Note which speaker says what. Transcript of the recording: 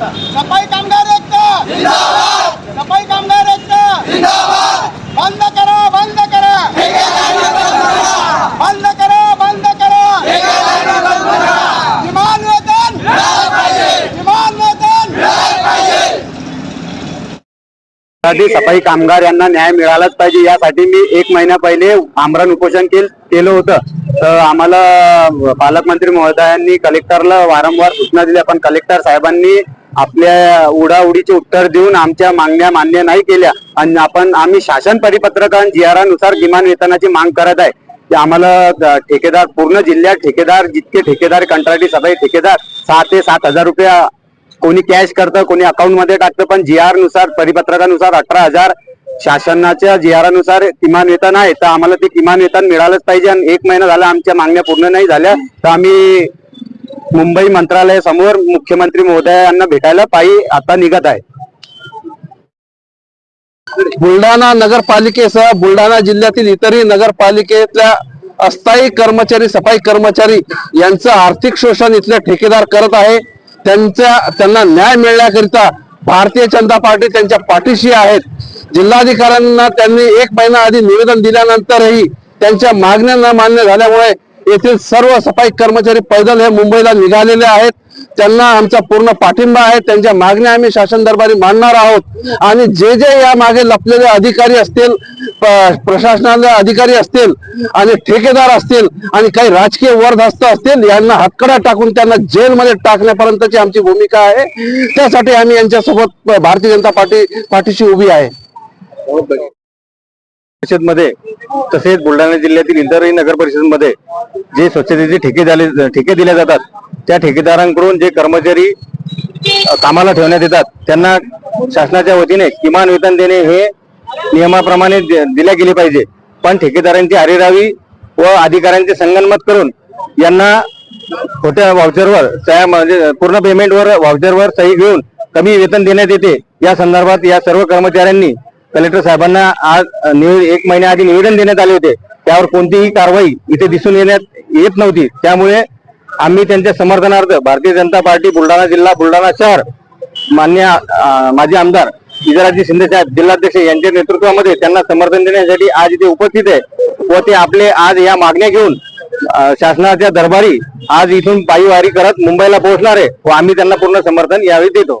Speaker 1: सफाई कामगार
Speaker 2: सफाई कामगार बंद करा बंद करा! बंद करा बंद करा! किमान वेतन! किमान वेतन!
Speaker 3: सफाई कामगार
Speaker 1: यांना न्याय मिळालाच पाहिजे. यासाठी मी एक महिना पहिले आमरण उपोषण केलं होतं. तर आम्हाला पालकमंत्री महोदयांनी कलेक्टरला वारंवार सूचना दिल्या पण कलेक्टर साहेबांनी आपल्या उडाउडीचे उत्तर देऊन आमच्या मागण्या मान्य नाही केल्या. आणि आपण आम्ही शासन परिपत्रक जी आरनुसार किमान वेतनाची माग करत आहे. ते आम्हाला ठेकेदार पूर्ण जिल्ह्यात ठेकेदार जितके ठेकेदार कंत्राटी सफाई ठेकेदार सहा ते सात हजार रुपये कोणी कॅश करतं कोणी अकाउंटमध्ये टाकतं पण जी आरनुसार परिपत्रकानुसार अठरा हजार शासनाच्या जी आरनुसार किमान वेतन आहे. तर आम्हाला ते किमान वेतन मिळालंच पाहिजे आणि एक महिना झाला आमच्या मागण्या पूर्ण नाही झाल्या. तर आम्ही मुंबई मंत्रालयासमोर मुख्यमंत्री महोदयांना भेटायला पायी आता निघत आहे.
Speaker 4: बुलढाणा नगरपालिकेसह बुलढाणा जिल्ह्यातील इतरही नगरपालिकेतल्या अस्थायी कर्मचारी सफाई कर्मचारी यांचं आर्थिक शोषण इथले ठेकेदार करत आहे. त्यांच्या त्यांना न्याय मिळण्याकरिता भारतीय जनता पार्टी त्यांच्या पाठीशी आहेत. जिल्हाधिकाऱ्यांना त्यांनी एक महिना आधी निवेदन दिल्यानंतरही त्यांच्या मागण्या न मान्य झाल्यामुळे येथील सर्व सफाई कर्मचारी पैदल हे मुंबईला निघालेले आहेत. त्यांना आमचा पूर्ण पाठिंबा आहे. त्यांच्या मागण्या आम्ही शासन दरबारी मांडणार आहोत. आणि जे जे या मागे लपलेले अधिकारी असतील प्रशासनाचे अधिकारी असतील आणि ठेकेदार असतील आणि काही राजकीय वरदहस्त असतील यांना हातकडा टाकून त्यांना जेलमध्ये टाकण्यापर्यंतची आमची भूमिका आहे. त्यासाठी आम्ही यांच्यासोबत भारतीय जनता पार्टी पाठीशी उभी आहे.
Speaker 1: हो, परिषदमध्ये तसेच बुलढाणा जिल्ह्यातील इतरही नगर परिषदमध्ये जे स्वच्छतेचे ठेके झाले ठेके दिले जातात त्या ठेकेदारांकडून जे कर्मचारी कामाला ठेवण्यात येतात त्यांना शासनाच्या वतीने किमान वेतन देणे हे नियमाप्रमाणे दि- दिले गेले पाहिजे. पण ठेकेदारांची आरेरावी व अधिकाऱ्यांचे संगनमत करून यांना खोट्या व्हाउचरवर सह्या म्हणजे पूर्ण पेमेंटवर व्हाउचरवर सही घेऊन कमी वेतन देण्यात येते. या संदर्भात या सर्व कर्मचाऱ्यांनी कलेक्टर साहेबांना आज अ, निवे- एक महिन्याआधी निवेदन देण्यात आले होते. त्यावर कोणतीही कारवाई इथे दिसून येण्यात येत नव्हती. त्यामुळे आम्ही त्यांच्या समर्थनार्थ भारतीय जनता पार्टी बुलढाणा जिल्हा बुलढाणा शहर मान्य माजी आमदार इजराजी शिंदे साहेब जिल्हाध्यक्ष यांच्या नेतृत्वामध्ये त्यांना समर्थन देण्यासाठी आज इथे उपस्थित आहे व ते आपले आज या मागण्या घेऊन शासनाच्या दरबारी आज इथून पायीवारी करत मुंबईला पोहोचणार आहे व आम्ही त्यांना पूर्ण समर्थन यावेळी देतो.